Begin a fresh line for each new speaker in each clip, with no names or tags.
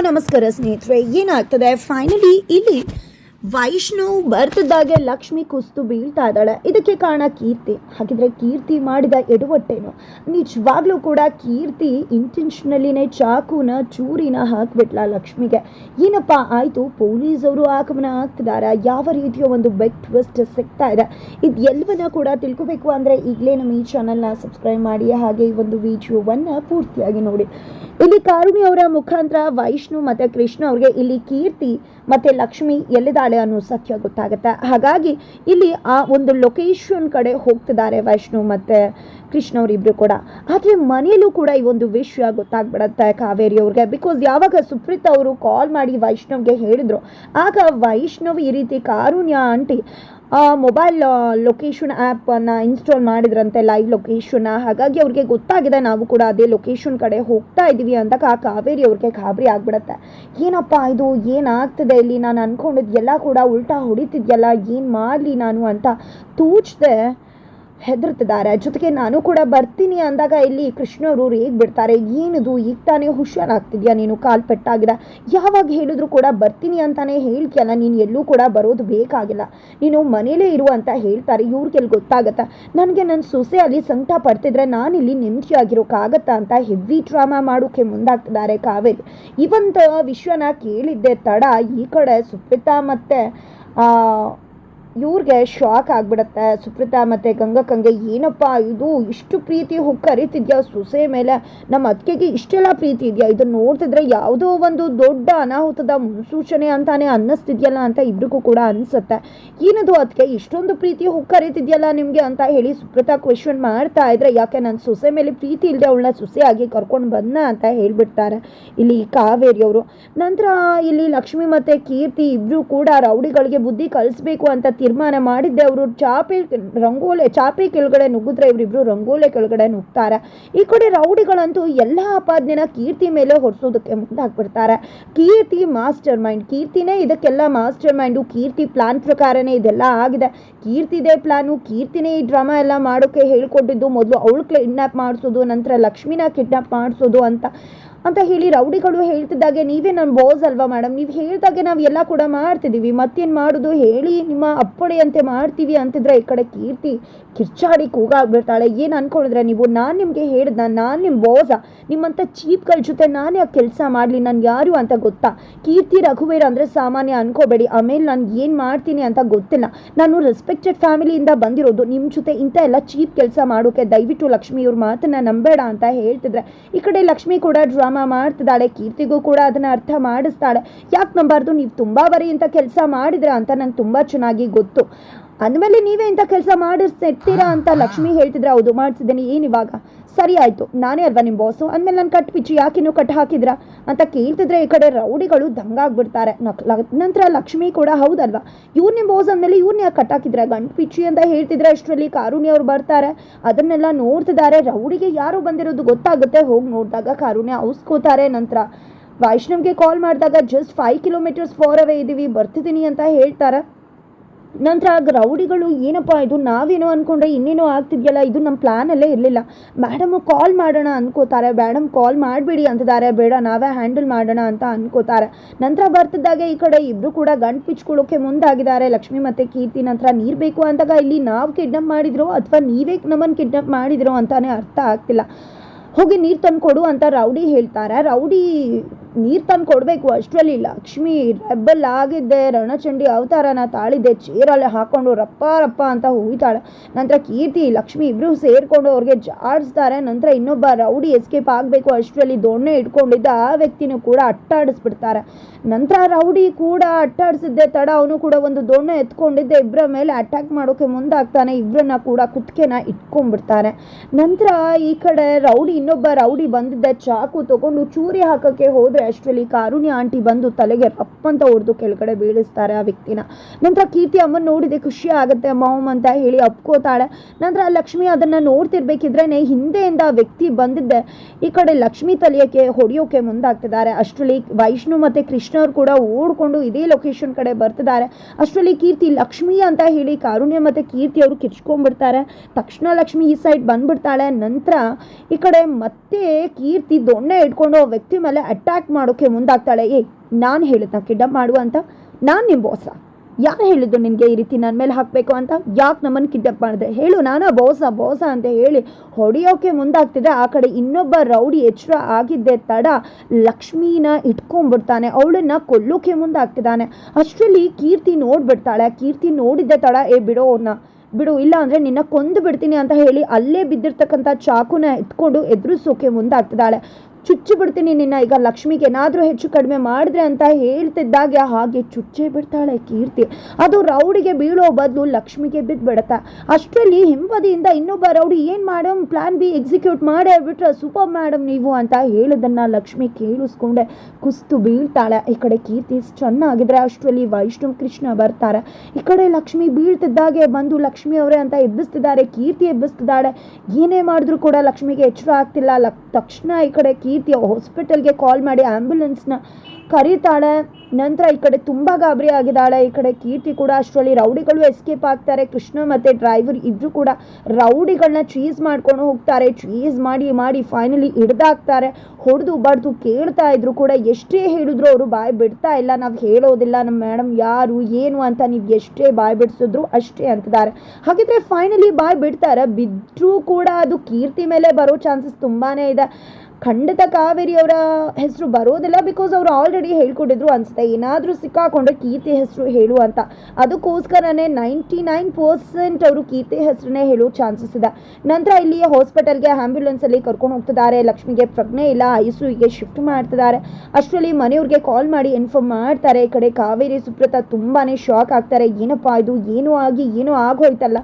ನಮಸ್ಕಾರ ಸ್ನೇಹಿತರೆ ಏನಾಗ್ತದೆ? ಫೈನಲಿ ಇಲ್ಲಿ ವೈಷ್ಣವ್ ಬರ್ತಿದ್ದಾಗೆ ಲಕ್ಷ್ಮಿ ಕುಸ್ತು ಬೀಳ್ತಾ ಇದ್ದಾಳೆ ಇದಕ್ಕೆ ಕಾರಣ ಕೀರ್ತಿ. ಹಾಗಿದ್ರೆ ಕೀರ್ತಿ ಮಾಡಿದ ಎಡವಟ್ಟೇನು ನಿಜವಾಗ್ಲೂ ಕೂಡ ಕೀರ್ತಿ ಇಂಟೆನ್ಷನಲಿನೇ ಚಾಕುನ ಚೂರಿನ ಹಾಕ್ಬಿಟ್ಲ ಲಕ್ಷ್ಮಿಗೆ. ಏನಪ್ಪ ಆಯಿತು? ಪೊಲೀಸವರು ಆಗಮನ ಆಗ್ತಿದ್ದಾರೆ ಯಾವ ರೀತಿಯ ಒಂದು ಬೆಕ್ ಟ್ವಿಸ್ಟ್ ಸಿಗ್ತಾ ಇದೆ. ಇದು ಎಲ್ಲವನ್ನ ಕೂಡ ತಿಳ್ಕೊಬೇಕು ಅಂದರೆ ಈಗಲೇ ನಮ್ಮ ಈ ಚಾನಲ್ನ ಸಬ್ಸ್ಕ್ರೈಬ್ ಮಾಡಿ. ಹಾಗೆ ಈ ಒಂದು ವಿಡಿಯೋವನ್ನು ಪೂರ್ತಿಯಾಗಿ ನೋಡಿ. ಇಲ್ಲಿ ಕಾರುಣಿ ಅವರ ಮುಖಾಂತರ ವೈಷ್ಣು ಮತ್ತೆ ಕೃಷ್ಣ ಅವ್ರಿಗೆ ಇಲ್ಲಿ ಕೀರ್ತಿ ಮತ್ತೆ ಲಕ್ಷ್ಮಿ ಎಲ್ಲಿದ್ದಾಳೆ ಅನ್ನೋ ಸತ್ಯ ಗೊತ್ತಾಗುತ್ತೆ. ಹಾಗಾಗಿ ಇಲ್ಲಿ ಆ ಒಂದು ಲೊಕೇಶನ್ ಕಡೆ ಹೋಗ್ತಿದ್ದಾರೆ ವೈಷ್ಣು ಮತ್ತೆ ಕೃಷ್ಣ ಅವರಿಬ್ರು ಕೂಡ. ಆದರೆ ಮನೆಯಲ್ಲೂ ಕೂಡ ಈ ಒಂದು ವಿಷಯ ಗೊತ್ತಾಗ್ಬಿಡತ್ತೆ ಕಾವೇರಿ ಅವ್ರಿಗೆ. ಬಿಕಾಸ್ ಯಾವಾಗ ಸುಪ್ರೀತ್ ಅವರು ಕಾಲ್ ಮಾಡಿ ವೈಷ್ಣವ್ಗೆ ಹೇಳಿದ್ರು, ಆಗ ವೈಷ್ಣವ್ ಈ ರೀತಿ ಕಾರುಣ್ಯ ಆಂಟಿ ಮೊಬೈಲ್ ಲೊಕೇಶನ್ ಆ್ಯಪನ್ನು ಇನ್ಸ್ಟಾಲ್ ಮಾಡಿದ್ರಂತೆ ಲೈವ್ ಲೊಕೇಶನ್ನ ಹಾಗಾಗಿ ಅವ್ರಿಗೆ ಗೊತ್ತಾಗಿದೆ, ನಾವು ಕೂಡ ಅದೇ ಲೊಕೇಶನ್ ಕಡೆ ಹೋಗ್ತಾ ಇದ್ದೀವಿ ಅಂದಾಗ ಆ ಕಾವೇರಿ ಅವ್ರಿಗೆ ಗಾಬರಿ ಆಗ್ಬಿಡತ್ತೆ. ಏನಪ್ಪ ಇದು? ಏನಾಗ್ತಿದೆ ಇಲ್ಲಿ? ನಾನು ಅಂದ್ಕೊಂಡಿದ್ದೆಲ್ಲ ಕೂಡ ಉಲ್ಟಾ ಹೊಡಿತಿದ್ಯಲ್ಲ, ಏನು ಮಾಡಲಿ ನಾನು ಅಂತ ತೂಚ್ದೆ. ಹೆದರ್ತಿದ್ದಾರೆ ಜೊತೆಗೆ ನಾನು ಕೂಡ ಬರ್ತೀನಿ ಅಂದಾಗ ಇಲ್ಲಿ ಕೃಷ್ಣವರು ಹೇಗೆ ಬಿಡ್ತಾರೆ? ಏನಿದು? ಈಗ ತಾನೇ ಹುಷಾರಾಗ್ತಿದ್ಯಾ? ನೀನು ಕಾಲ್ ಪೆಟ್ಟಾಗಿದೆ ಯಾವಾಗ ಹೇಳಿದ್ರು ಕೂಡ ಬರ್ತೀನಿ ಅಂತಾನೆ ಹೇಳ್ತಿಯಲ್ಲ? ನೀನು ಎಲ್ಲೂ ಕೂಡ ಬರೋದು ಬೇಕಾಗಿಲ್ಲ. ನೀನು ಮನೇಲೇ ಇರು ಅಂತ ಹೇಳ್ತಾರೆ. ಇವ್ರಿಗೆಲ್ಲಿ ಗೊತ್ತಾಗತ್ತಾ? ನನಗೆ ನನ್ನ ಸೊಸೆ ಅಲ್ಲಿ ಸಂಕಟ ಪಡ್ತಿದ್ರೆ ನಾನಿಲ್ಲಿ ನೆಮ್ಮದಿಯಾಗಿರೋಕ್ಕಾಗತ್ತಾ ಅಂತ ಹೆವಿ ಡ್ರಾಮಾ ಮಾಡೋಕ್ಕೆ ಮುಂದಾಗ್ತಿದ್ದಾರೆ ಕಾವೇರಿ. ಇವಂತ ವಿಶ್ವನ ಕೇಳಿದ್ದೆ ತಡ. ಈ ಕಡೆ ಸುಪ್ರಿತಾ ಮತ್ತೆ ಇವ್ರಿಗೆ ಶಾಕ್ ಆಗ್ಬಿಡತ್ತೆ. ಸುಪ್ರೀತಾ ಮತ್ತು ಗಂಗಕ್ಕಂಗೆ ಏನಪ್ಪ ಇದು? ಇಷ್ಟು ಪ್ರೀತಿ ಹುಕ್ ಕರಿತಿದ್ಯಾ? ಸೊಸೆ ಮೇಲೆ ನಮ್ಮ ಅತ್ತಿಗೆಗೆ ಇಷ್ಟೆಲ್ಲ ಪ್ರೀತಿ ಇದೆಯಾ? ಇದನ್ನ ನೋಡ್ತಿದ್ರೆ ಯಾವುದೋ ಒಂದು ದೊಡ್ಡ ಅನಾಹುತದ ಮುನ್ಸೂಚನೆ ಅಂತಾನೆ ಅನ್ನಿಸ್ತಿದ್ಯಲ್ಲ ಅಂತ ಇಬ್ರಿಗೂ ಕೂಡ ಅನ್ಸುತ್ತೆ. ಏನದು ಅದಕ್ಕೆ ಇಷ್ಟೊಂದು ಪ್ರೀತಿ ಹುಕ್ ಕರಿತಿದ್ಯಲ್ಲ ನಿಮಗೆ ಅಂತ ಹೇಳಿ ಸುಪ್ರೀತಾ ಕ್ವೆಶನ್ ಮಾಡ್ತಾ ಇದ್ರೆ ಯಾಕೆ ನನ್ನ ಸೊಸೆ ಮೇಲೆ ಪ್ರೀತಿ ಇಲ್ಲದೆ ಅವಳನ್ನ ಸೊಸೆಯಾಗಿ ಕರ್ಕೊಂಡು ಬಂದ ಅಂತ ಹೇಳ್ಬಿಡ್ತಾರೆ. ಇಲ್ಲಿ ಕಾವೇರಿಯವರು. ನಂತರ ಇಲ್ಲಿ ಲಕ್ಷ್ಮಿ ಮತ್ತೆ ಕೀರ್ತಿ ಇಬ್ರು ಕೂಡ ರೌಡಿಗಳಿಗೆ ಬುದ್ಧಿ ಕಲಿಸ್ಬೇಕು ಅಂತ ಮಾಡಿದ್ದೆ. ಅವರು ಚಾಪೆ, ರಂಗೋಲೆ, ಚಾಪೆ ಕೆಳಗಡೆ ನುಗ್ಗಿದ್ರೆ ಇವರಿಬ್ರು ರಂಗೋಲೆ ಕೆಳಗಡೆ ನುಗ್ತಾರೆ. ಈ ಕಡೆ ರೌಡಿಗಳಂತೂ ಎಲ್ಲ ಆಪಾದನೆನ ಕೀರ್ತಿ ಮೇಲೆ ಹೊರಿಸೋದಕ್ಕೆ ಮುಂದಾಗ್ಬಿಡ್ತಾರೆ. ಕೀರ್ತಿ ಮಾಸ್ಟರ್ ಮೈಂಡ್. ಕೀರ್ತಿನೇ ಇದಕ್ಕೆಲ್ಲ ಮಾಸ್ಟರ್ ಮೈಂಡು. ಕೀರ್ತಿ ಪ್ಲಾನ್ ಪ್ರಕಾರನೇ ಇದೆಲ್ಲ ಆಗಿದೆ. ಕೀರ್ತಿದೇ ಪ್ಲಾನು. ಕೀರ್ತಿನೇ ಈ ಡ್ರಾಮಾ ಎಲ್ಲ ಮಾಡೋಕ್ಕೆ ಹೇಳ್ಕೊಟ್ಟಿದ್ದು. ಮೊದಲು ಅವಳು ಕಿಡ್ನಾಪ್ ಮಾಡಿಸೋದು, ನಂತರ ಲಕ್ಷ್ಮಿನ ಕಿಡ್ನಾಪ್ ಮಾಡಿಸೋದು ಅಂತ ಅಂತ ಹೇಳಿ ರೌಡಿಗಳು ಹೇಳ್ತಿದ್ದಾಗೆ ನೀವೇ ನನ್ನ ಬೋಸ್ ಅಲ್ವಾ ಮೇಡಮ್? ನೀವು ಹೇಳಿದಾಗೆ ನಾವು ಎಲ್ಲ ಕೂಡ ಮಾಡ್ತಿದ್ದೀವಿ. ಮತ್ತೇನು ಮಾಡೋದು ಹೇಳಿ ನಿಮ್ಮ ಅಪ್ಪಣೆಯಂತೆ ಮಾಡ್ತೀವಿ ಅಂತಿದ್ರೆ ಈ ಕಡೆ ಕೀರ್ತಿ, ಕಿರ್ಚಾಡಿ ಕೂಗಾಗ್ಬಿಡ್ತಾಳೆ ಏನು ಅನ್ಕೊಂಡಿದ್ರೆ ನೀವು? ನಾನು ನಿಮಗೆ ಹೇಳ್ದ, ನಾನು ನಿಮ್ಮ ಬೋಸ ನಿಮ್ಮಂಥ ಚೀಪ್ಗಳ ಜೊತೆ ನಾನು ಆ ಕೆಲಸ ಮಾಡಲಿ ನಾನು ಯಾರು ಅಂತ ಗೊತ್ತಾ? ಕೀರ್ತಿ, ರಘುವೀರ ಅಂದರೆ ಸಾಮಾನ್ಯ ಅನ್ಕೋಬೇಡಿ. ಆಮೇಲೆ ನಾನು ಏನು ಮಾಡ್ತೀನಿ ಅಂತ ಗೊತ್ತಿಲ್ಲ. ನಾನು ರೆಸ್ಪೆಕ್ಟೆಡ್ ಫ್ಯಾಮಿಲಿಯಿಂದ ಬಂದಿರೋದು. ನಿಮ್ಮ ಜೊತೆ ಇಂಥ ಎಲ್ಲ ಚೀಪ್ ಕೆಲಸ ಮಾಡೋಕೆ ದಯವಿಟ್ಟು ಲಕ್ಷ್ಮಿ ಇವ್ರ ಮಾತನ್ನ ನಂಬೇಡ ಅಂತ ಹೇಳ್ತಿದ್ರೆ. ಈ ಕಡೆ ಲಕ್ಷ್ಮಿ ಕೂಡ ಡ್ರಾಮಾ ಮಾಡ್ತಿದ್ದಾಳೆ. ಕೀರ್ತಿಗೂ ಕೂಡ ಅದನ್ನ ಅರ್ಥ ಮಾಡಿಸ್ತಾಳೆ. ಯಾಕೆ ನಂಬಾರ್ದು? ನೀವು ತುಂಬಾ ಬರೀ ಇಂಥ ಕೆಲಸ ಮಾಡಿದ್ರೆ ಅಂತ ನಂಗೆ ತುಂಬಾ ಚೆನ್ನಾಗಿ ಗೊತ್ತು. ಅಂದಮೇಲೆ ನೀವೇ ಇಂಥ ಕೆಲಸ ಮಾಡಿಸ್ತೀರಾ ಅಂತ ಲಕ್ಷ್ಮಿ ಹೇಳ್ತಿದ್ರೆ ಹೌದು ಮಾಡಿಸಿದ್ದೀನಿ ಏನು ಇವಾಗ? ಸರಿ ಆಯ್ತು ನಾನೇ ಅಲ್ವಾ ನಿಮ್ಮ ಬಾಸು ಅಂದಮೇಲೆ ನಾನು ಕಟ್ ಪಿಚ್ಚು ಯಾಕಿನ್ನೂ ಕಟ್ ಹಾಕಿದ್ರಾ? ಅಂತ ಕೇಳ್ತಿದ್ರೆ ಈ ಕಡೆ ರೌಡಿಗಳು ದಂಗಾಗ್ಬಿಡ್ತಾರೆ. ನಂತರ ಲಕ್ಷ್ಮಿ ಕೂಡ ಹೌದಲ್ವಾ ಇವ್ರು ನಿಮ್ಮ ಬಾಸ್ ಅಂದಮೇಲೆ ಇವ್ರನ್ನ ಯಾಕೆ ಕಟ್ ಹಾಕಿದ್ರೆ? ಗಂಟು ಪಿಚ್ಚಿ ಅಂತ ಹೇಳ್ತಿದ್ರೆ ಅಷ್ಟರಲ್ಲಿ ಕಾರುಣಿ ಅವ್ರು ಬರ್ತಾರೆ. ಅದನ್ನೆಲ್ಲ ನೋಡ್ತಿದ್ದಾರೆ. ರೌಡಿಗೆ ಯಾರು ಬಂದಿರೋದು ಗೊತ್ತಾಗುತ್ತೆ. ಹೋಗಿ ನೋಡಿದಾಗ ಕಾರುಣಿ ಔಸ್ಕೋತಾರೆ ನಂತರ. ವೈಷ್ಣವ್ಗೆ ಕಾಲ್ ಮಾಡಿದಾಗ just five kilometres far away ಇದ್ದೀವಿ ಬರ್ತಿದ್ದೀನಿ ಅಂತ ಹೇಳ್ತಾರೆ. ನಂತರ ರೌಡಿಗಳು, ಏನಪ್ಪ ಇದು? ನಾವೇನೋ ಅಂದ್ಕೊಂಡ್ರೆ ಇನ್ನೇನೋ ಆಗ್ತಿದೆಯಲ್ಲ? ಇದು ನಮ್ಮ ಪ್ಲ್ಯಾನಲ್ಲೇ ಇರಲಿಲ್ಲ. ಮೇಡಮು ಕಾಲ್ ಮಾಡೋಣ ಅಂದ್ಕೋತಾರೆ ಮೇಡಮ್ ಕಾಲ್ ಮಾಡಬೇಡಿ ಅಂತಿದ್ದಾರೆ. ಬೇಡ, ನಾವೇ ಹ್ಯಾಂಡಲ್ ಮಾಡೋಣ ಅಂತ ಅಂದ್ಕೋತಾರೆ ನಂತರ ಬರ್ತಿದ್ದಾಗೆ ಈ ಕಡೆ ಇಬ್ಬರು ಕೂಡ ಗಂಟು ಪಿಚ್ಕೊಳ್ಳೋಕೆ ಮುಂದಾಗಿದ್ದಾರೆ. ಲಕ್ಷ್ಮಿ ಮತ್ತು ಕೀರ್ತಿ ನಂತರ ನೀರು ಬೇಕು ಅಂದಾಗ ಇಲ್ಲಿ ನಾವು ಕಿಡ್ನಪ್ ಮಾಡಿದ್ರೋ ಅಥವಾ ನೀವೇ ನಮ್ಮನ್ನು ಕಿಡ್ನಪ್ ಮಾಡಿದ್ರೋ ಅಂತಾನೆ ಅರ್ಥ ಆಗ್ತಿಲ್ಲ. ಹೋಗಿ ನೀರು ತಂದು ಕೊಡು ಅಂತ ರೌಡಿ ಹೇಳ್ತಾರೆ. ರೌಡಿ ನೀರು ತಂದು ಕೊಡಬೇಕು, ಅಷ್ಟರಲ್ಲಿ ಲಕ್ಷ್ಮಿ, ರೆಬ್ಬಲ್ ಆಗಿದ್ದೆ, ರಣಚಂಡಿ ಅವತಾರನ ತಾಳಿದ್ದೆ ಚೇರಲ್ಲಿ ಹಾಕೊಂಡು ರಪ್ಪ ರಪ್ಪ ಅಂತ ಹೋಗ್ತಾಳೆ ನಂತರ ಕೀರ್ತಿ, ಲಕ್ಷ್ಮಿ ಇಬ್ಬರು ಸೇರಿಕೊಂಡು ಅವ್ರಿಗೆ ಜಾಡಿಸ್ತಾರೆ. ನಂತರ ಇನ್ನೊಬ್ಬ ರೌಡಿ ಎಸ್ಕೇಪ್ ಆಗಬೇಕು, ಅಷ್ಟರಲ್ಲಿ ದೊಣ್ಣೆ ಇಟ್ಕೊಂಡಿದ್ದ ಆ ವ್ಯಕ್ತಿನೂ ಕೂಡ ಅಟ್ಟಾಡಿಸ್ಬಿಡ್ತಾರೆ. ನಂತರ ರೌಡಿ ಕೂಡ ಅಟ್ಟಾಡಿಸಿದ್ದೆ, ತಡ ಅವನು ಕೂಡ ಒಂದು ದೊಣ್ಣೆ ಎತ್ಕೊಂಡಿದ್ದೆ ಇಬ್ಬರ ಮೇಲೆ ಅಟ್ಯಾಕ್ ಮಾಡೋಕೆ ಮುಂದಾಗ್ತಾನೆ ಇಬ್ಬರನ್ನ ಕೂಡ ಕುತ್ತಿಗೆನ ಇಟ್ಕೊಂಡ್ಬಿಡ್ತಾರೆ. ನಂತರ ಈ ಕಡೆ ರೌಡಿ, ಇನ್ನೊಬ್ಬ ರೌಡಿ ಬಂದಿದ್ದ, ಚಾಕು ತಗೊಂಡು ಚೂರಿ ಹಾಕಕ್ಕೆ ಹೋದ್ರೆ ಅಷ್ಟರಲ್ಲಿ ಕಾರುಣ್ಯ ಆಂಟಿ ಬಂದು ತಲೆಗೆ ರಪ್ಪಂತ ಹೊಡೆದು ಕೆಳಗಡೆ ಬೀಳಿಸ್ತಾರೆ ಆ ವ್ಯಕ್ತಿನ. ನಂತರ ಕೀರ್ತಿ ಅಮ್ಮನ ನೋಡಿದೆ, ಖುಷಿ ಆಗುತ್ತೆ ಮಾಮ್ ಅಂತ ಹೇಳಿ ಅಪ್ಕೋತಾಳೆ ನಂತರ ಲಕ್ಷ್ಮಿ ಅದನ್ನ ನೋಡ್ತಿರ್ಬೇಕಿದ್ರೇನೆ ಹಿಂದೆಯಿಂದ ಆ ವ್ಯಕ್ತಿ ಬಂದಿದ್ದೆ, ಈ ಕಡೆ ಲಕ್ಷ್ಮಿ ತಲೆಯಕ್ಕೆ ಹೊಡೆಯೋಕೆ ಮುಂದಾಗ್ತಿದ್ದಾರೆ. ಅಷ್ಟರಲ್ಲಿ ವೈಷ್ಣು ಮತ್ತೆ ಕೃಷ್ಣ ಅವ್ರು ಕೂಡ ಓಡ್ಕೊಂಡು ಇದೇ ಲೊಕೇಶನ್ ಕಡೆ ಬರ್ತಿದ್ದಾರೆ. ಅಷ್ಟರಲ್ಲಿ ಕೀರ್ತಿ ಲಕ್ಷ್ಮಿ ಅಂತ ಹೇಳಿ ಕಾರುಣ್ಯ ಮತ್ತೆ ಕೀರ್ತಿ ಅವರು ಕಿರ್ಚ್ಕೊಂಡ್ಬಿಡ್ತಾರೆ. ತಕ್ಷಣ ಲಕ್ಷ್ಮಿ ಈ ಸೈಡ್ ಬಂದ್ಬಿಡ್ತಾಳೆ. ನಂತರ ಈ ಕಡೆ ಮತ್ತೆ ಕೀರ್ತಿ ದೊಣ್ಣೆ ಇಟ್ಕೊಂಡು ಆ ವ್ಯಕ್ತಿ ಮೇಲೆ ಅಟ್ಯಾಕ್ ಮಾಡೋಕ್ಕೆ ಮುಂದಾಗ್ತಾಳೆ. ಏ, ನಾನು ಹೇಳಿದ್ನ ಕಿಡ್ನಾಪ್ ಮಾಡು ಅಂತ? ನಾನು ನಿಮ್ಮ ಬೋಸ ಯಾರು ಹೇಳಿದ್ದು ನಿನಗೆ ಈ ರೀತಿ ನನ್ನ ಮೇಲೆ ಹಾಕಬೇಕು ಅಂತ? ಯಾಕೆ ನಮ್ಮನ್ನು ಕಿಡ್ನಾಪ್ ಮಾಡಿದೆ? ಹೇಳು ನಾನು ಬೋಸ ಬೋಸ ಅಂತ ಹೇಳಿ ಹೊಡೆಯೋಕೆ ಮುಂದಾಗ್ತಿದೆ. ಆ ಕಡೆ ಇನ್ನೊಬ್ಬ ರೌಡಿ ಎಚ್ಚರ ಆಗಿದ್ದೆ ತಡ ಲಕ್ಷ್ಮೀನ ಇಟ್ಕೊಂಡ್ಬಿಡ್ತಾನೆ. ಅವಳನ್ನ ಕೊಲ್ಲೋಕೆ ಮುಂದಾಗ್ತಿದ್ದಾನೆ. ಅಷ್ಟರಲ್ಲಿ ಕೀರ್ತಿ ನೋಡಿಬಿಡ್ತಾಳೆ. ಕೀರ್ತಿ ನೋಡಿದ್ದೆ ತಡ, ಏ, ಬಿಡೋ ಅವ್ರನ್ನ ಬಿಡು, ಇಲ್ಲ ಅಂದರೆ ನಿನ್ನ ಕೊಂದು ಬಿಡ್ತೀನಿ ಅಂತ ಹೇಳಿ ಅಲ್ಲೇ ಬಿದ್ದಿರ್ತಕ್ಕಂಥ ಚಾಕುನ ಎತ್ಕೊಂಡು ಎದುರಿಸೋಕೆ ಮುಂದಾಗ್ತಿದ್ದಾಳೆ. ಚುಚ್ಚಿ ಬಿಡ್ತೀನಿ ನಿನ್ನ. ಈಗ ಲಕ್ಷ್ಮಿಗೆ ಏನಾದರೂ ಹೆಚ್ಚು ಕಡಿಮೆ ಮಾಡಿದ್ರೆ ಅಂತ ಹೇಳ್ತಿದ್ದಾಗೆ, ಹಾಗೆ ಚುಚ್ಚೆ ಬಿಡ್ತಾಳೆ ಕೀರ್ತಿ. ಅದು ರೌಡಿಗೆ ಬೀಳೋ ಬದಲು ಲಕ್ಷ್ಮಿಗೆ ಬಿದ್ದು ಬಿಡತ್ತೆ ಅಷ್ಟರಲ್ಲಿ ಹಿಂಬದಿಯಿಂದ ಇನ್ನೊಬ್ಬ ರೌಡಿ ಏನು ಮೇಡಮ್ ಪ್ಲಾನ್ ಬಿ ಎಕ್ಸಿಕ್ಯೂಟ್ ಮಾಡೇ ಬಿಟ್ರೆ ಸೂಪರ್ ಮೇಡಮ್ ನೀವು ಅಂತ ಹೇಳೋದನ್ನು ಲಕ್ಷ್ಮಿ ಕೇಳಿಸ್ಕೊಂಡೆ. ಕುಸ್ತು ಬೀಳ್ತಾಳೆ. ಈ ಕಡೆ ಕೀರ್ತಿ ಚೆನ್ನಾಗಿದ್ರೆ ಅಷ್ಟರಲ್ಲಿ ವೈಷ್ಣು ಕೃಷ್ಣ ಬರ್ತಾರೆ. ಈ ಕಡೆ ಲಕ್ಷ್ಮಿ ಬೀಳ್ತಿದ್ದಾಗೆ ಬಂದು ಲಕ್ಷ್ಮಿ ಅವರೇ ಅಂತ ಎಬ್ಬಿಸ್ತಿದ್ದಾರೆ. ಕೀರ್ತಿ ಎಬ್ಬಿಸ್ತಿದ್ದಾಳೆ. ಏನೇ ಮಾಡಿದ್ರು ಕೂಡ ಲಕ್ಷ್ಮಿಗೆ ಎಚ್ಚರ ಆಗ್ತಿಲ್ಲ. ತಕ್ಷಣ ಈ ಕಡೆ ಹಾಸ್ಪಿಟಲ್ಗೆ ಕಾಲ್ ಮಾಡಿ ಆ್ಯಂಬುಲೆನ್ಸ್ನ ಕರೀತಾಳೆ. ನಂತರ ಈ ಕಡೆ ತುಂಬ ಗಾಬರಿ ಆಗಿದ್ದಾಳೆ. ಈ ಕಡೆ ಕೀರ್ತಿ ಕೂಡ ಅಷ್ಟರಲ್ಲಿ ರೌಡಿಗಳು ಎಸ್ಕೇಪ್ ಆಗ್ತಾರೆ. ಕೃಷ್ಣ ಮತ್ತು ಡ್ರೈವರ್ ಇಬ್ಬರು ಕೂಡ ರೌಡಿಗಳನ್ನ ಚೀಸ್ ಮಾಡ್ಕೊಂಡು ಹೋಗ್ತಾರೆ. ಚೀಸ್ ಮಾಡಿ ಮಾಡಿ ಫೈನಲಿ ಹಿಡ್ದಾಕ್ತಾರೆ. ಹೊಡೆದು ಬಡ್ದು ಕೇಳ್ತಾ ಇದ್ರು ಕೂಡ ಎಷ್ಟೇ ಹೇಳಿದ್ರು ಅವರು ಬಾಯಿ ಬಿಡ್ತಾ ಇಲ್ಲ. ನಾವು ಹೇಳೋದಿಲ್ಲ. ನಮ್ಮ ಮೇಡಮ್ ಯಾರು, ಏನು ಅಂತ ನೀವು ಎಷ್ಟೇ ಬಾಯಿ ಬಿಡಿಸಿದ್ರು ಅಷ್ಟೇ ಅಂತಿದ್ದಾರೆ. ಹಾಗಿದ್ರೆ ಫೈನಲಿ ಬಾಯಿ ಬಿಡ್ತಾರೆ? ಬಿದ್ದರೂ ಕೂಡ ಅದು ಕೀರ್ತಿ ಮೇಲೆ ಬರೋ ಚಾನ್ಸಸ್ ತುಂಬಾ ಇದೆ. ಖಂಡಿತ ಕಾವೇರಿ ಅವರ ಹೆಸರು ಬರೋದಿಲ್ಲ ಬಿಕಾಸ್ ಅವರು ಆಲ್ರೆಡಿ ಹೇಳ್ಕೊಟ್ಟಿದ್ರು ಅನಿಸುತ್ತೆ. ಏನಾದರೂ ಸಿಕ್ಕಾಕೊಂಡ್ರೆ ಕೀರ್ತಿ ಹೆಸರು ಹೇಳು ಅಂತ. ಅದಕ್ಕೋಸ್ಕರನೇ ನೈಂಟಿ ನೈನ್ ಪರ್ಸೆಂಟ್ ಅವರು ಕೀರ್ತಿ ಹೆಸರನ್ನೇ ಹೇಳೋ ಚಾನ್ಸಸ್ ಇದೆ. ನಂತರ ಇಲ್ಲಿ ಹಾಸ್ಪಿಟಲ್ಗೆ ಆ್ಯಂಬ್ಯುಲೆನ್ಸಲ್ಲಿ ಕರ್ಕೊಂಡು ಹೋಗ್ತಿದ್ದಾರೆ. ಲಕ್ಷ್ಮಿಗೆ ಪ್ರಜ್ಞೆ ಇಲ್ಲ ಐ ಶಿಫ್ಟ್ ಮಾಡ್ತಿದ್ದಾರೆ. ಅಷ್ಟರಲ್ಲಿ ಮನೆಯವ್ರಿಗೆ ಕಾಲ್ ಮಾಡಿ ಇನ್ಫಾರ್ಮ್ ಮಾಡ್ತಾರೆ. ಈ ಕಡೆ ಕಾವೇರಿ ಸುಪ್ರತಾ ತುಂಬಾ ಶಾಕ್ ಆಗ್ತಾರೆ. ಏನಪ್ಪ ಇದು? ಏನೂ ಆಗಿ, ಏನೂ ಆಗೋಯ್ತಲ್ಲ.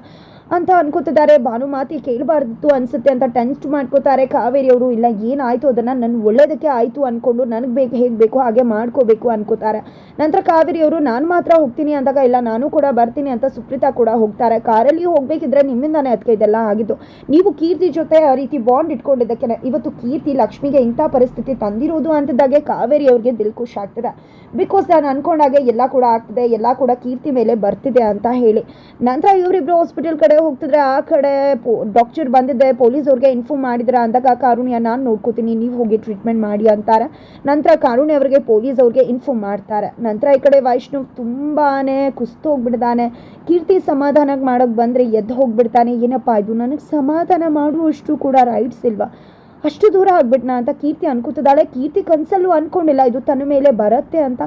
ಅಂತ ಅನ್ಕೋತಿದ್ದಾರೆ. ಭಾನುಮಾತಿ ಕೇಳಬಾರ್ದಿತ್ತು ಅನ್ಸುತ್ತೆ ಅಂತ ಟೆನ್ಸ್ಟ್ ಮಾಡ್ಕೋತಾರೆ. ಕಾವೇರಿ ಅವರು, ಇಲ್ಲ, ಏನಾಯ್ತು ಅದನ್ನು? ನನ್ನ ಒಳ್ಳೇದಕ್ಕೆ ಆಯಿತು ಅಂದ್ಕೊಂಡು ನನಗೆ ಬೇಕು ಹೇಗೆ ಬೇಕು ಹಾಗೆ ಮಾಡ್ಕೋಬೇಕು, ಅನ್ಕೋತಾರೆ. ನಂತರ ಕಾವೇರಿ ಅವರು, ನಾನು ಮಾತ್ರ ಹೋಗ್ತೀನಿ ಅಂದಾಗ, ಇಲ್ಲ, ನಾನು ಕೂಡ ಬರ್ತೀನಿ ಅಂತ ಸುಪ್ರೀತಾ ಕೂಡ ಹೋಗ್ತಾರೆ. ಕಾರಲ್ಲಿ ಹೋಗ್ಬೇಕಿದ್ರೆ ನಿಮ್ಮಿಂದಾನೇ ಅದಕ್ಕೆ ಇದೆಲ್ಲ ಆಗಿದ್ದು. ನೀವು ಕೀರ್ತಿ ಜೊತೆ ಆ ರೀತಿ ಬಾಂಡ್ ಇಟ್ಕೊಂಡಿದ್ದಕ್ಕೆ ಇವತ್ತು ಕೀರ್ತಿ ಲಕ್ಷ್ಮಿಗೆ ಇಂಥ ಪರಿಸ್ಥಿತಿ ತಂದಿರೋದು ಅಂತಿದ್ದಾಗೆ ಕಾವೇರಿ ಅವ್ರಿಗೆ ದಿಲ್ ಖುಷಿ ಆಗ್ತದೆ. ಬಿಕಾಸ್ ನಾನು ಅನ್ಕೊಂಡಾಗೆ ಎಲ್ಲ ಕೂಡ ಆಗ್ತದೆ, ಎಲ್ಲ ಕೂಡ ಕೀರ್ತಿ ಮೇಲೆ ಬರ್ತಿದೆ ಅಂತ ಹೇಳಿ. ನಂತರ ಇವರಿಬ್ಬರು ಹಾಸ್ಪಿಟಲ್ ಕಡೆ ಹೋಗ್ತಿದ್ರೆ ಆ ಕಡೆ ಪೋ ಡಾಕ್ಟರ್ ಬಂದಿದ್ದೆ ಪೊಲೀಸ್ ಅವ್ರಿಗೆ ಇನ್ಫಾರ್ಮ್ ಮಾಡಿದ್ರ ಅಂದಾಗ ಕಾರುಣ್ಯ ನಾನು ನೋಡ್ಕೋತೀನಿ, ನೀವು ಹೋಗಿ ಟ್ರೀಟ್ಮೆಂಟ್ ಮಾಡಿ ಅಂತಾರೆ. ನಂತರ ಕಾರುಣ್ಯ ಅವರಿಗೆ ಪೊಲೀಸ್ ಅವ್ರಿಗೆ ಇನ್ಫಾರ್ಮ್ ಮಾಡ್ತಾರೆ. ನಂತರ ಈ ಕಡೆ ವೈಷ್ಣವ್ ತುಂಬಾ ಕುಸ್ತು ಹೋಗ್ಬಿಡ್ತಾನೆ ಕೀರ್ತಿ ಸಮಾಧಾನಕ್ಕೆ ಮಾಡೋಕ್ಕೆ ಬಂದರೆ ಎದ್ದು ಹೋಗ್ಬಿಡ್ತಾನೆ. ಏನಪ್ಪ ಇದು? ನನಗೆ ಸಮಾಧಾನ ಮಾಡುವಷ್ಟು ಕೂಡ ರೈಟ್ಸ್ ಇಲ್ವಾ? ಅಷ್ಟು ದೂರ ಆಗ್ಬಿಟ್ನಾ ಅಂತ ಕೀರ್ತಿ ಅನ್ಕೋತಿದ್ದಾಳೆ. ಕೀರ್ತಿ ಕನ್ಸಲ್ಲೂ ಅನ್ಕೊಂಡಿಲ್ಲ. ಇದು ತನ್ನ ಮೇಲೆ ಬರುತ್ತೆ ಅಂತ.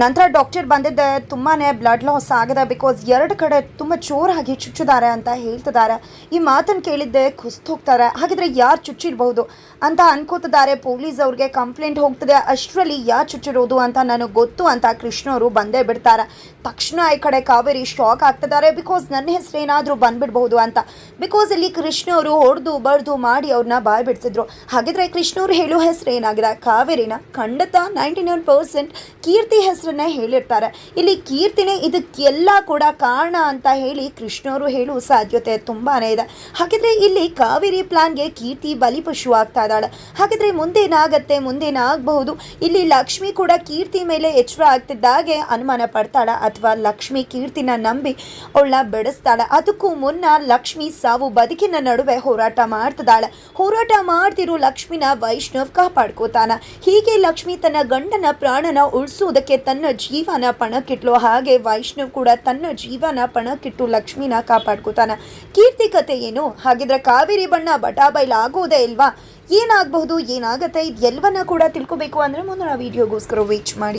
ನಂತರ ಡಾಕ್ಟರ್ ಬಂದಿದ್ದೆ ತುಂಬಾ ಬ್ಲಡ್ ಲಾಸ್ ಆಗಿದೆ ಬಿಕಾಸ್ ಎರಡು ಕಡೆ ತುಂಬ ಚೋರಾಗಿ ಚುಚ್ಚಿದ್ದಾರೆ ಅಂತ ಹೇಳ್ತಿದ್ದಾರೆ ಈ ಮಾತನ್ನು ಕೇಳಿದ್ದೆ, ಕುಸ್ತು ಹೋಗ್ತಾರೆ. ಹಾಗಿದ್ರೆ ಯಾರು ಚುಚ್ಚಿರ್ಬಹುದು ಅಂತ ಅನ್ಕೋತಿದ್ದಾರೆ ಪೊಲೀಸ್ ಅವ್ರಿಗೆ ಕಂಪ್ಲೇಂಟ್ ಹೋಗ್ತದೆ. ಅಷ್ಟರಲ್ಲಿ ಯಾರು ಚುಚ್ಚಿರೋದು ಅಂತ ನನಗೆ ಗೊತ್ತು ಅಂತ ಕೃಷ್ಣ ಅವರು ಬಂದೇ ಬಿಡ್ತಾರೆ. ತಕ್ಷಣ ಈ ಕಡೆ ಕಾವೇರಿ ಶಾಕ್ ಆಗ್ತಿದ್ದಾರೆ ಬಿಕಾಸ್ ನನ್ನ ಹೆಸರು ಏನಾದರೂ ಬಂದ್ಬಿಡ್ಬಹುದು ಅಂತ. ಬಿಕಾಸ್ ಇಲ್ಲಿ ಕೃಷ್ಣ ಅವರು ಹೊಡೆದು ಬಡ್ದು ಮಾಡಿ ಅವ್ರನ್ನ ಬಾಯ್ ಬಿಡ್ಸಿದ್ರು. ಹಾಗಿದ್ರೆ ಕೃಷ್ಣ ಅವರು ಹೇಳೋ ಹೆಸರು ಏನಾಗಿದೆ? ಕಾವೇರಿನ ಖಂಡಿತ ನೈಂಟಿ ನೈನ್ ಪರ್ಸೆಂಟ್ ಕೀರ್ತಿ ಹೆಸರನ್ನೇ ಹೇಳಿರ್ತಾರೆ. ಇಲ್ಲಿ ಕೀರ್ತಿನೇ ಇದಕ್ಕೆಲ್ಲ ಕೂಡ ಕಾರಣ ಅಂತ ಹೇಳಿ ಕೃಷ್ಣವರು ಹೇಳುವ ಸಾಧ್ಯತೆ ತುಂಬಾನೇ ಇದೆ. ಹಾಗಿದ್ರೆ ಇಲ್ಲಿ ಕಾವೇರಿ ಪ್ಲಾನ್ಗೆ ಕೀರ್ತಿ ಬಲಿಪಶು ಆಗ್ತಾ ಇದ್ದಾಳೆ. ಹಾಗಿದ್ರೆ ಮುಂದೇನಾಗತ್ತೆ, ಮುಂದೇನಾಗಬಹುದು? ಇಲ್ಲಿ ಲಕ್ಷ್ಮಿ ಕೂಡ ಕೀರ್ತಿ ಮೇಲೆ ಎಚ್ಚರ ಆಗ್ತಿದ್ದಾಗೆ ಅನುಮಾನ ಪಡ್ತಾಳ. ಅಥವಾ ಲಕ್ಷ್ಮಿ ಕೀರ್ತಿನ ನಂಬಿ ಅವಳನ್ನ ಬೆಳೆಸ್ತಾಳೆ ಅದಕ್ಕೂ ಮುನ್ನ ಲಕ್ಷ್ಮಿ ಸಾವು ಬದುಕಿನ ನಡುವೆ ಹೋರಾಟ ಮಾಡ್ತಿದ್ದಾಳೆ. ಹೋರಾಟ ಮಾಡ್ತಿರೋ ಲಕ್ಷ್ಮಿನ ವೈಷ್ಣವ್ ಕಾಪಾಡ್ಕೋತಾನ. ಹೀಗೆ ಲಕ್ಷ್ಮಿ ತನ್ನ ಗಂಡನ ಪ್ರಾಣನ ಉಳಿಸುವುದಕ್ಕೆ ತನ್ನ ಜೀವನ ಪಣಕ್ಕಿಟ್ಲು. ಹಾಗೆ ವೈಷ್ಣವ್ ಕೂಡ ತನ್ನ ಜೀವನ ಪಣಕ್ಕಿಟ್ಟು ಲಕ್ಷ್ಮಿನ ಕಾಪಾಡ್ಕೋತಾನ. ಕೀರ್ತಿ ಕತೆ ಏನು? ಹಾಗಿದ್ರೆ ಕಾವೇರಿ ಬಣ್ಣ ಬಟಾಬೈಲ್ ಆಗೋದೇ ಇಲ್ವಾ? ಏನಾಗಬಹುದು, ಏನಾಗುತ್ತೆ ಇದೆಲ್ಲವನ್ನ ಕೂಡ ತಿಳ್ಕೊಬೇಕು ಅಂದ್ರೆ ಮುಂದಿನ ವಿಡಿಯೋಗೋಸ್ಕರ ವೇಚ್ ಮಾಡಿ.